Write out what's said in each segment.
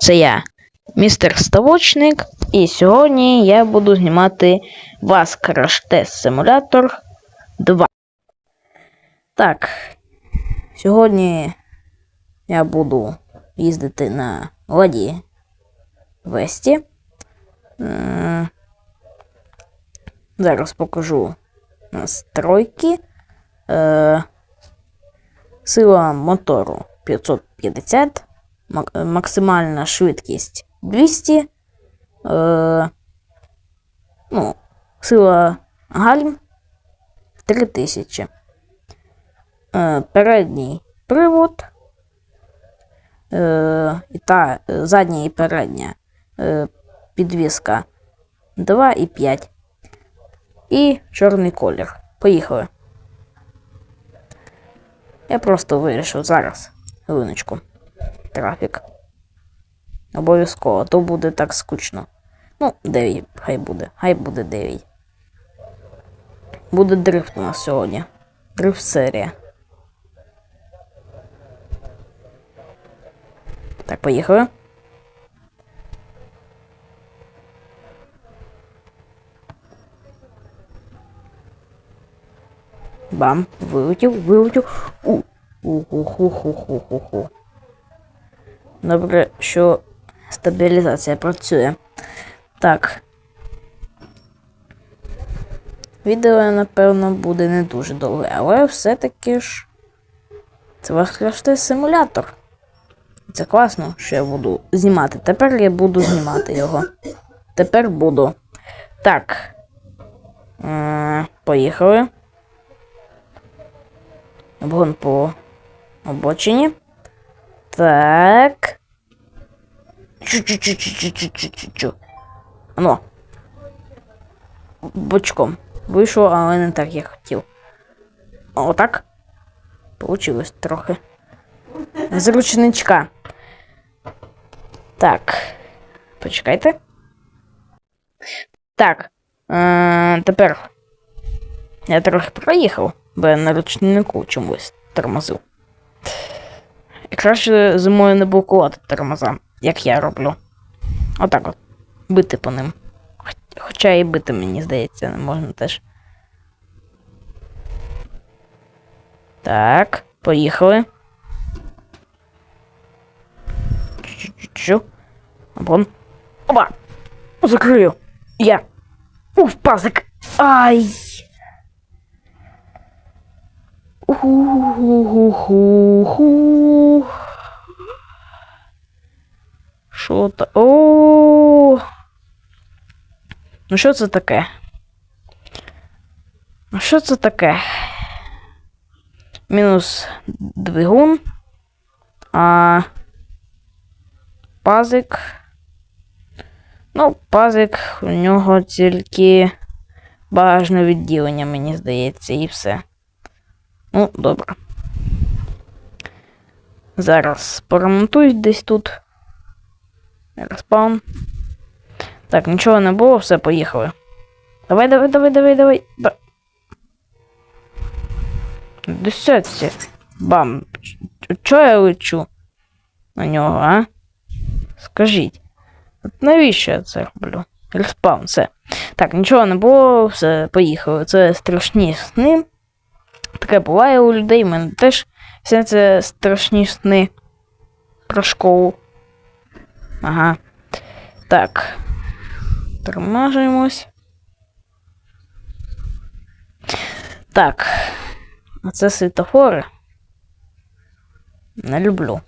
Це я, містер Ставочник, і сьогодні я буду знімати вас Test Simulator 2. Так, сьогодні я буду їздити на ладі Весті. Зараз покажу настройки. Е, Сила мотору 550, мак- е, максимальна швидкість 200. Е, ну, сила гальм 3000. Е, передній привод. Е, і та е, задня і передня е, підвіска 2 і 5. І чорний колір. Поїхали. Я просто вирішив зараз. Хвилиночку. Трафік. Обов'язково, то буде так скучно. Ну, 9, хай буде. Хай буде 9. Буде дрифт у нас сьогодні. Дрифт серія. Так, поїхали. Бам, вилетів, вилетів. У. Уху-ху-ху-ху-ху. Добре, що стабілізація працює. Так. Відео, напевно, буде не дуже довге, але все-таки ж. Це Crash симулятор. Це класно, що я буду знімати. Тепер я буду знімати його. Тепер буду. Так. Е, Поїхали. Обгон по обочині. Так. Чу-чу-чу-чу-чу-чу-чу-чу. Ано. Бочком. Вийшло, але не так, як хотів. Отак. Получилось трохи. Зручничка. Так. Почекайте. Так. Е, тепер. Я трохи проїхав, бо я на ручнику чомусь тормозив. Краще зимою не блокувати тормоза, як я роблю. Отак от. Бити по ним. Хоча і бити, мені здається, не можна теж. Так, поїхали. Чу-чу-чу. Обгон. Опа! Закрию! Я. Уф, пазик! Ай! Уху-ху-ху-ху. Що то? О. Ну що це таке? Ну що це таке? Мінус двигун. А пазик. Ну, пазик, у нього тільки багажне відділення, мені здається, і все. Ну, добре. Зараз поремонтуюсь десь тут. Респаун. Так, нічого не було, все, поїхали. Давай, давай, давай, давай, давай. Да. Бам. Чого я лечу на нього, а? Скажіть. От навіщо я це роблю? Респаун, все. Так, нічого не було, все, поїхали. Це страшні сни. Таке буває у людей, в мене теж це страшні сни про школу. Ага. Так. Тормажуємось. Так. А це світофори. Не люблю.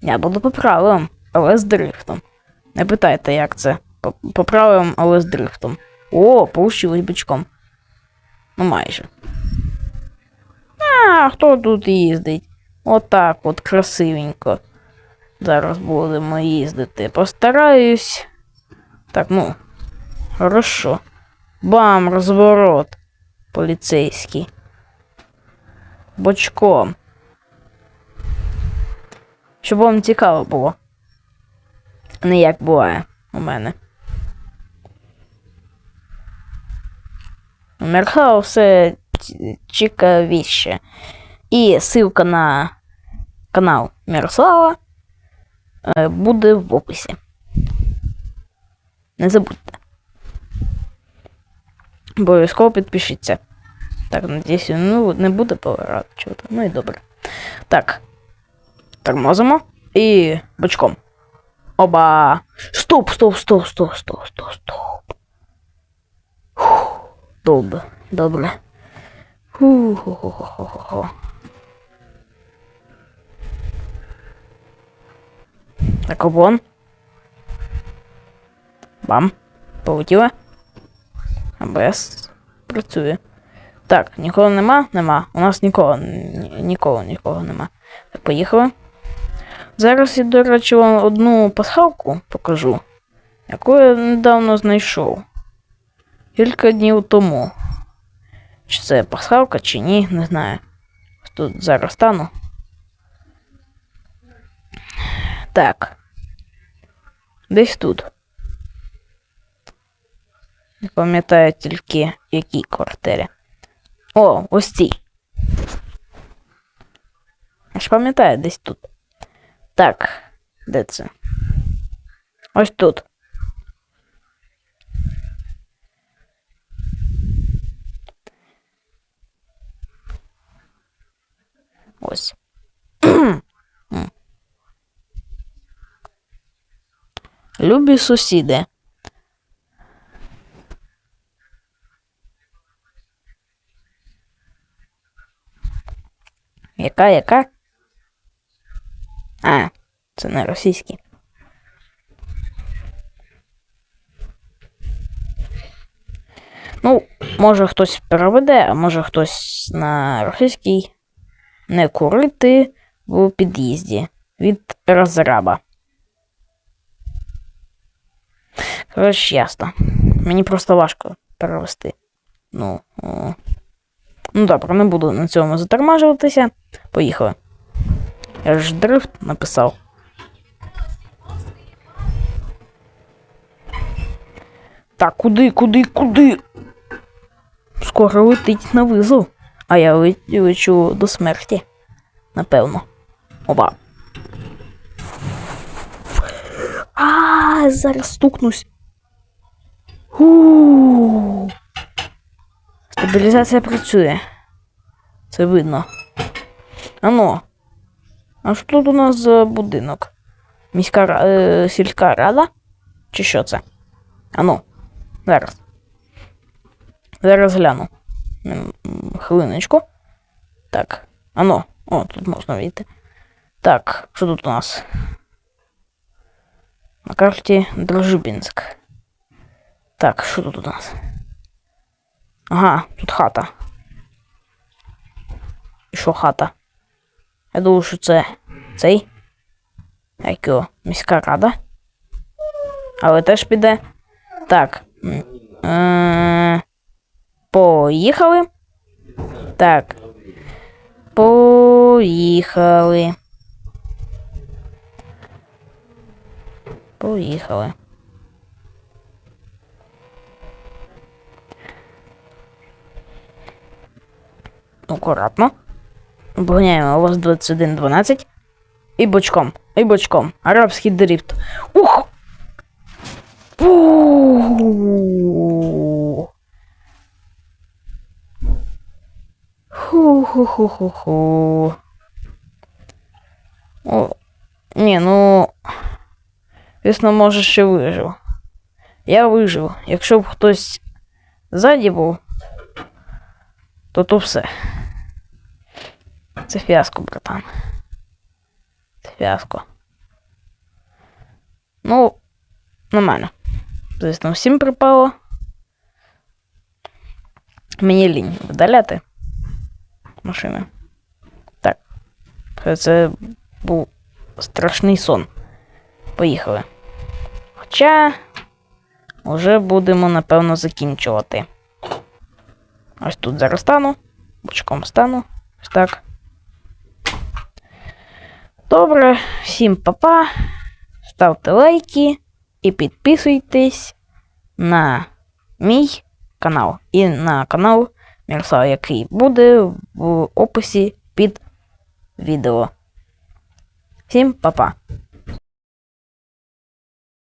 Я буду по правилам, але з дрифтом. Не питайте, як це. По, правилам, але з дрифтом. О, получилось бочком. Ну майже. А, хто тут їздить? Отак от красивенько. Зараз будемо їздити. Постараюсь. Так, ну. Хорошо. Бам, розворот. Поліцейський. Бочком. Щоб вам цікаво було. Не як буває у мене. Мерхау все цікавіше. І ссылка на канал Мирослава е, буде в описі. Не забудьте. Обов'язково підпишіться. Так, надіюсь, ну, не буде повирати чого-то. Ну і добре. Так. Тормозимо. І бочком. Оба. Стоп, стоп, стоп, стоп, стоп, стоп, стоп. Добре, добре. Фу-ху-ху-ху-ху-ху. Так, обон. Бам. Полетіла. АБС працює. Так, нікого нема? Нема. У нас нікого, ні- нікого, нікого нема. Так, поїхали. Зараз я, до речі, вам одну пасхалку покажу, яку я недавно знайшов. Кілька днів тому. Чи це пасхалка, чи ні, не знаю. Тут зараз стану. Так. Десь тут. Не пам'ятаю тільки в якій квартирі. О, ось цій. Я ж пам'ятаю десь тут. Так, де це? Ось тут. Ось. Любі сусіди. Яка, яка? А, це не російський. Ну, може хтось переведе, а може хтось на російський не курити в під'їзді від розраба. Коротше, ясно. Мені просто важко перевести. Ну, ну добре, не буду на цьому затормажуватися. Поїхали. Я ж дрифт написав. Так, куди, куди, куди? Скоро летить на визов. А я ле- лечу до смерті. Напевно. Опа. А, зараз стукнусь. У. Стабілізація працює. Це видно. Ано. А що тут у нас за будинок? Міська е, сільська рада? Чи що це? Ану, зараз. Зараз гляну. Хвилиночку. Так. Ано. О, тут можна вийти. Так, що тут у нас? На карті Дрожибінськ. Так, що тут у нас? Ага, тут хата. І що хата? Я думаю, що це цей. Як його? Міська рада. Але теж піде. Так. м, Е- поїхали. Так. Поїхали. Поїхали. Акуратно. Обганяємо вас 21-12. І бочком. І бочком. Арабський дрифт. Ух! Ху-ху-ху-ху-ху. О, ні, ну. Звісно, може, ще вижив. Я вижив. Якщо б хтось ззаді був, то то все. Це фіаско, братан. Це фіаско. Ну, нормально. Звісно, всім припало. Мені лінь видаляти машини. Так. Це був страшний сон. Поїхали. Хоча вже будемо, напевно, закінчувати. Ось тут зараз стану. Бочком стану. Ось так. Добре, всім па-па. Ставте лайки і підписуйтесь на мій канал і на канал Мірслава, який буде в описі під відео. Всім па-па!